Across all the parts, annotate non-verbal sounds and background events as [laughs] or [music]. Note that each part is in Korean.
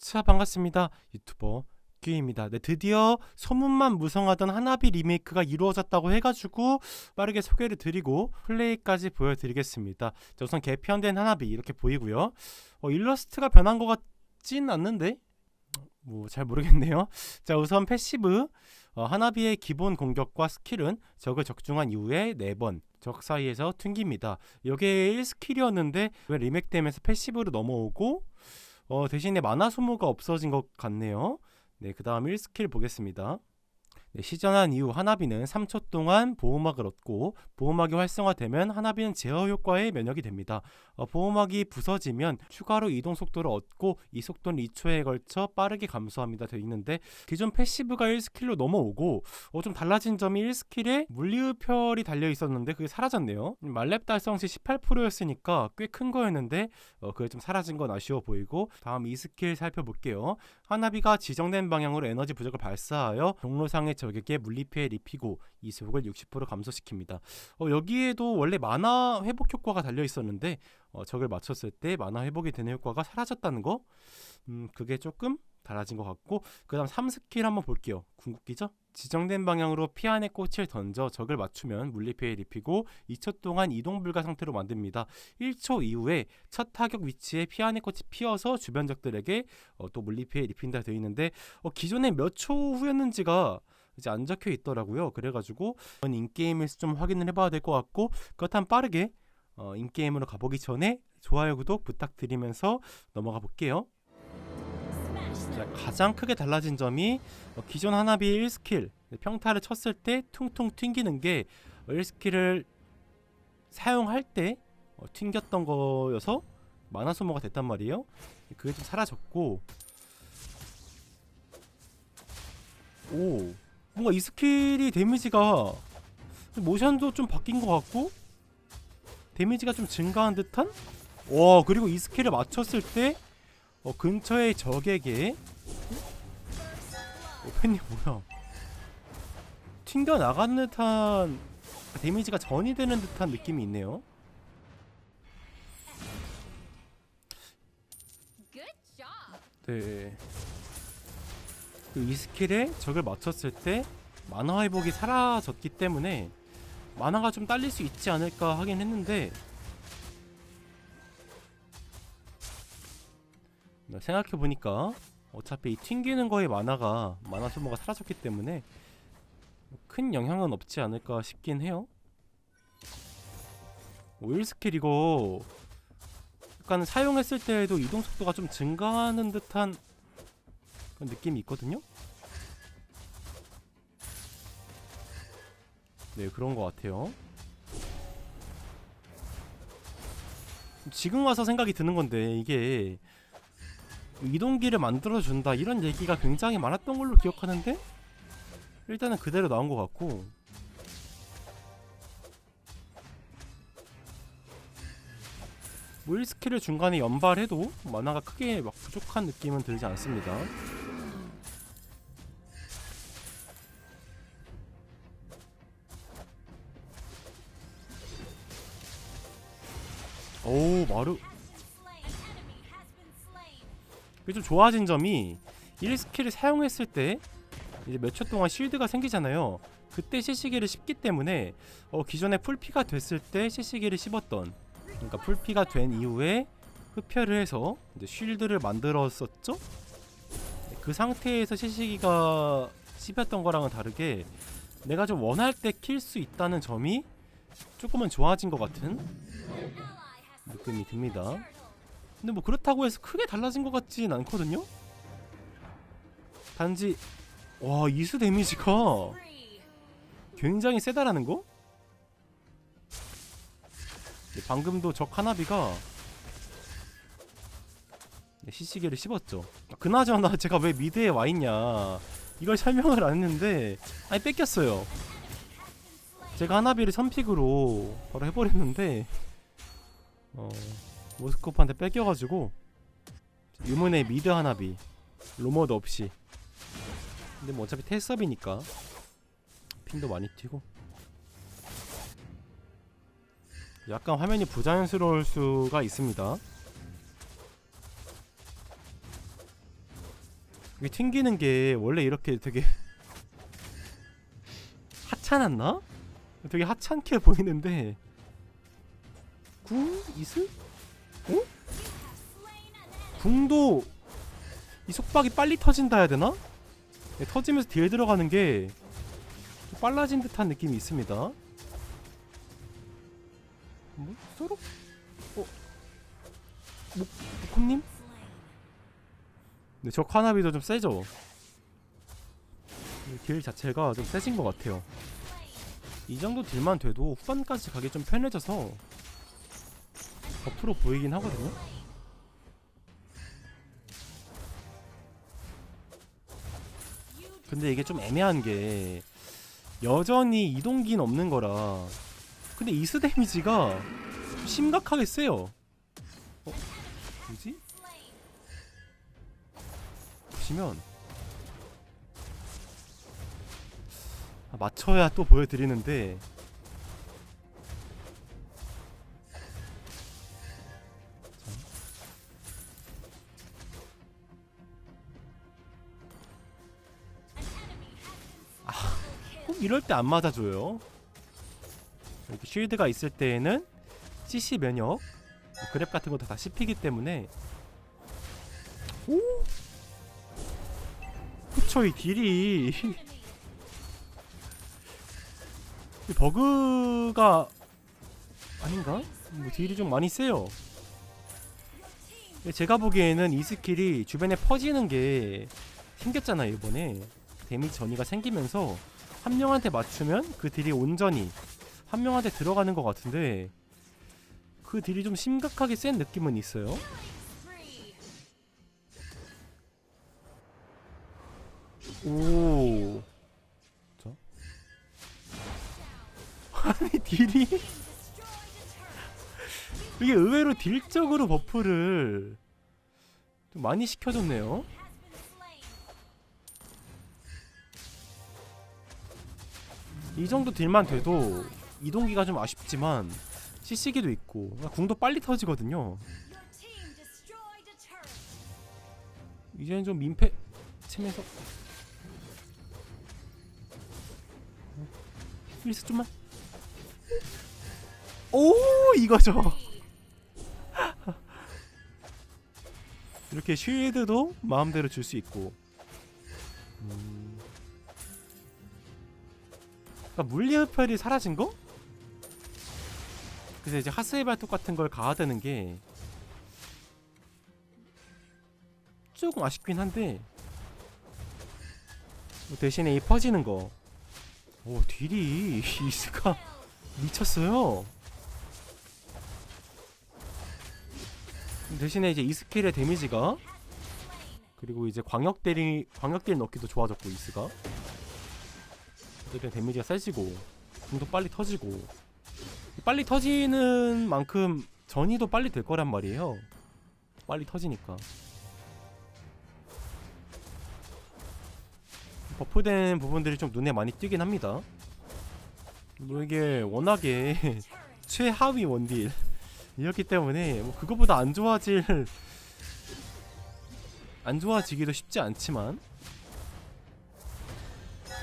자 반갑습니다. 유튜버 규입니다. 네 드디어 소문만 무성하던 하나비 리메이크가 이루어졌다고 해가지고 빠르게 소개를 드리고 플레이까지 보여드리겠습니다. 자, 우선 개편된 하나비 이렇게 보이고요. 어, 일러스트가 변한 것 같진 않는데? 뭐 잘 모르겠네요. 자 우선 패시브. 어, 하나비의 기본 공격과 스킬은 적을 적중한 이후에 4번 적 사이에서 튕깁니다. 이게 1스킬이었는데 왜 리맥되면서 패시브로 넘어오고 어, 대신에 마나 소모가 없어진 것 같네요. 네, 그 다음 1스킬 보겠습니다. 네, 시전한 이후 하나비는 3초 동안 보호막을 얻고 보호막이 활성화되면 하나비는 제어 효과에 면역이 됩니다. 어, 보호막이 부서지면 추가로 이동 속도를 얻고 이 속도는 2초에 걸쳐 빠르게 감소합니다. 되어 있는데 기존 패시브가 1스킬로 넘어오고 어, 좀 달라진 점이 1스킬에 물리흡혈이 달려 있었는데 그게 사라졌네요. 음, 말렙 달성 시 18%였으니까 꽤 큰 거였는데 어, 그게 좀 사라진 건 아쉬워 보이고 다음 2스킬 살펴볼게요. 하나비가 지정된 방향으로 에너지 부족을 발사하여 경로상의 적에게 물리피해를 입히고 이 속을 60% 감소시킵니다. 어, 여기에도 원래 만화 회복 효과가 달려 있었는데 어, 적을 맞췄을 때 만화 회복이 되는 효과가 사라졌다는 거, 음, 그게 조금 달라진 것 같고 그다음 3스킬 한번 볼게요. 궁극기죠? 지정된 방향으로 피안의 꽃을 던져 적을 맞추면 물리피해를 입히고 2초 동안 이동 불가 상태로 만듭니다. 1초 이후에 첫 타격 위치에 피안의 꽃이 피어서 주변 적들에게 어, 또 물리피해를 입힌다 되어 있는데 어, 기존에 몇 초 후였는지가 이제 안 적혀 있더라고요. 그래가지고 이건 인게임에서 좀 확인을 해봐야 될 것 같고 그렇다면 빠르게 어, 인게임으로 가보기 전에 좋아요 구독 부탁드리면서 넘어가 볼게요. 자, 가장 크게 달라진 점이 어, 기존 하나비 1스킬 평타를 쳤을 때 퉁퉁 튕기는 게 1스킬을 사용할 때 어, 튕겼던 거여서 만화 소모가 됐단 말이에요. 그게 좀 사라졌고 오 뭔가 이 스킬이 데미지가 모션도 좀 바뀐 것 같고 데미지가 좀 증가한 듯한 와 그리고 이 스킬을 맞췄을 때 어, 근처의 적에게 어, 팬님 뭐야 튕겨 나가는 듯한 데미지가 전이 되는 듯한 느낌이 있네요 Good job. 네. 그 이 스킬에 적을 맞췄을 때 만화 회복이 사라졌기 때문에 만화가 좀 딸릴 수 있지 않을까 하긴 했는데 네, 생각해 보니까 어차피 이 튕기는 거의 만화가 만화 소모가 사라졌기 때문에 큰 영향은 없지 않을까 싶긴 해요. 오일 스킬 이거 약간 사용했을 때에도 이동 속도가 좀 증가하는 듯한 그런 느낌이 있거든요. 네 그런 것 같아요. 지금 와서 생각이 드는 건데 이게 이동기를 만들어 준다 이런 얘기가 굉장히 많았던 걸로 기억하는데 일단은 그대로 나온 것 같고 모일 스킬을 중간에 연발해도 만화가 크게 막 부족한 느낌은 들지 않습니다. 오 마루 좀 좋아진 점이 1 스킬을 사용했을 때 이제 몇 초 동안 실드가 생기잖아요. 그때 CC기를 씹기 때문에 어, 기존에 풀피가 됐을 때 CC기를 씹었던 그러니까 풀피가 된 이후에 흡혈을 해서 이제 쉴드를 만들었었죠. 그 상태에서 CC기가 씹혔던 거랑은 다르게 내가 좀 원할 때 킬 수 있다는 점이 조금은 좋아진 것 같은 느낌이 듭니다. 근데 뭐 그렇다고 해서 크게 달라진 것 같진 않거든요. 단지 와 이수 데미지가 굉장히 세다라는 거? 네, 방금도 적 하나비가 네, 시시계를 씹었죠. 아, 그나저나 제가 왜 미드에 와 있냐 이걸 설명을 안 했는데 아니 뺏겼어요. 제가 하나비를 선픽으로 바로 해버렸는데 어 모스코프한테 뺏겨가지고 유문의 미드 하나비 로머도 없이. 근데 뭐 어차피 테스업이니까 핑도 많이 튀고. 약간 화면이 부자연스러울 수가 있습니다. 이게 튕기는 게 원래 이렇게 되게 [laughs] 하찮았나? 되게 하찮게 [laughs] 보이는데 궁? 이슬? 어? 궁도 이 속박이 빨리 터진다 해야 되나? 네, 터지면서 딜 들어가는 게 빨라진 듯한 느낌이 있습니다. 뭐? 쏘록? 어? 목, 목콤님? 네, 저 카나비도 좀 세죠? 이길 자체가 좀 세진 것 같아요. 이 정도 딜만 돼도 후반까지 가기 좀 편해져서 버프로 보이긴 하거든요. 근데 이게 좀 애매한 게 여전히 이동기는 없는 거라 근데 이스 데미지가 좀 심각하게 세요. 어? 뭐지? 보시면 아, 맞춰야 또 보여드리는데 이럴 때 안 맞아줘요. 이렇게 쉴드가 있을 때에는 CC 면역, 뭐 그랩 같은 것도 다 씹히기 때문에 오, 이 딜이 [laughs] 이 버그가 아닌가? 뭐 딜이 좀 많이 세요. 제가 보기에는 이 스킬이 주변에 퍼지는 게 생겼잖아요 이번에 데미지 전이가 생기면서 한 명한테 맞추면 그 딜이 온전히 한 명한테 들어가는 것 같은데 그 딜이 좀 심각하게 센 느낌은 있어요. 오. 자. [laughs] 아니 딜이 이게 의외로 딜적으로 버프를 좀 많이 시켜줬네요. 이 정도 딜만 돼도 이동기가 좀 아쉽지만 CC기도 있고 궁도 빨리 터지거든요. 이제는 좀 민폐 치면서 힐스 좀만. 오 이거죠. [laughs] 이렇게 쉴드도 마음대로 줄 수 있고 그러니까 물리 흡혈이 사라진 거? 그래서 이제 하스의 발톱 같은 걸 가하되는 게 조금 아쉽긴 한데 뭐 대신에 이 퍼지는 거. 오 딜이 [laughs] 이스가 미쳤어요. 대신에 이제 이 스킬의 데미지가 그리고 이제 광역 대리 광역 딜 넣기도 좋아졌고 이스가 어쨌든 데미지가 세지고 궁도 빨리 터지고 빨리 터지는 만큼 전이도 빨리 될 거란 말이에요. 빨리 터지니까. 버프된 부분들이 좀 눈에 많이 띄긴 합니다. 뭐 이게 워낙에 [laughs] 최하위 원딜 이었기 때문에 뭐 그거보다 안 좋아질 안 좋아지기도 쉽지 않지만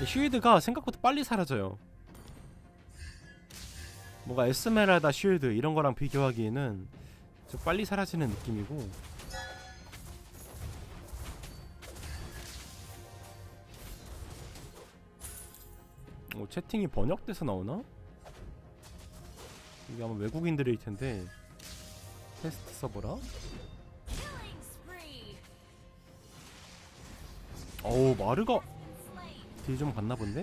쉴드가 생각보다 빨리 사라져요. 뭔가 에스메랄다 쉴드 이런 거랑 비교하기에는 좀 빨리 사라지는 느낌이고 어, 채팅이 번역돼서 나오나? 이게 아마 외국인들일 텐데 테스트 서버라? 어우 마르가 딜 좀 갔나 본데?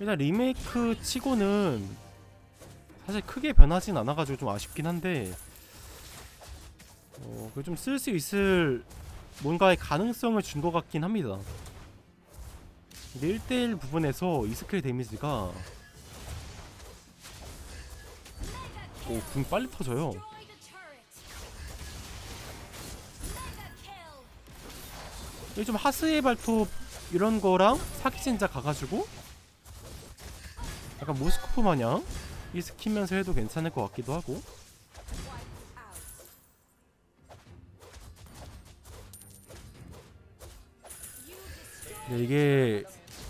일단 리메이크 치고는 사실 크게 변하진 않아가지고 좀 아쉽긴 한데 어, 좀쓸 수 있을 뭔가의 가능성을 준 것 같긴 합니다. 근데 1대1 부분에서 이 스킬 데미지가 오, 궁 빨리 터져요. 좀 하스의 발톱 이런 거랑 사기 진짜 가가지고 약간 모스코프 마냥 이 스키면서 해도 괜찮을 것 같기도 하고 네, 이게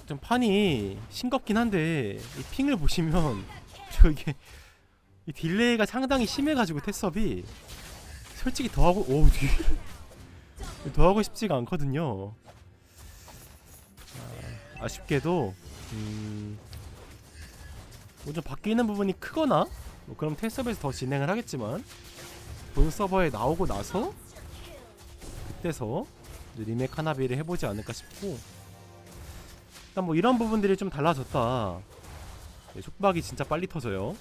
좀 판이 싱겁긴 한데 이 핑을 보시면 [laughs] 저 이게 이 딜레이가 상당히 심해가지고 테스업이 솔직히 더하고 오 뒤. 더 하고 싶지가 않거든요. 아, 아쉽게도 음, 뭐좀 바뀌는 부분이 크거나 뭐 그럼 테스업에서 더 진행을 하겠지만 본 서버에 나오고 나서 그때서 리메이크 하나비를 해보지 않을까 싶고 일단 뭐 이런 부분들이 좀 달라졌다. 네, 속박이 진짜 빨리 터져요.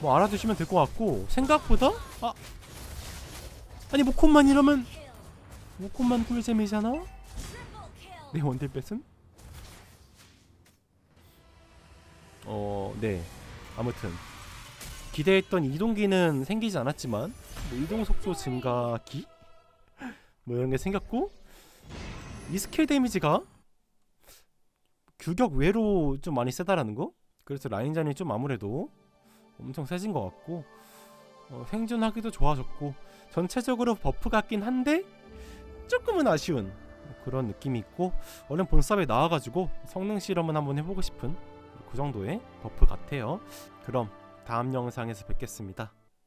뭐 알아두시면 될 것 같고 생각보다 아 아니 모콘만 이러면 모콘만 꿀잼이잖아. 네 원딜 뺏은? 어, 네. 아무튼 기대했던 이동기는 생기지 않았지만 뭐 이동 속도 증가기 뭐 이런 게 생겼고 이 스킬 데미지가 규격 외로 좀 많이 세다라는 거. 그래서 라인전이 좀 아무래도 엄청 세진 것 같고 어, 생존하기도 좋아졌고 전체적으로 버프 같긴 한데 조금은 아쉬운 그런 느낌이 있고 얼른 본섭에 나와가지고 성능 실험은 한번 해보고 싶은 그 정도의 버프 같아요. 그럼 다음 영상에서 뵙겠습니다.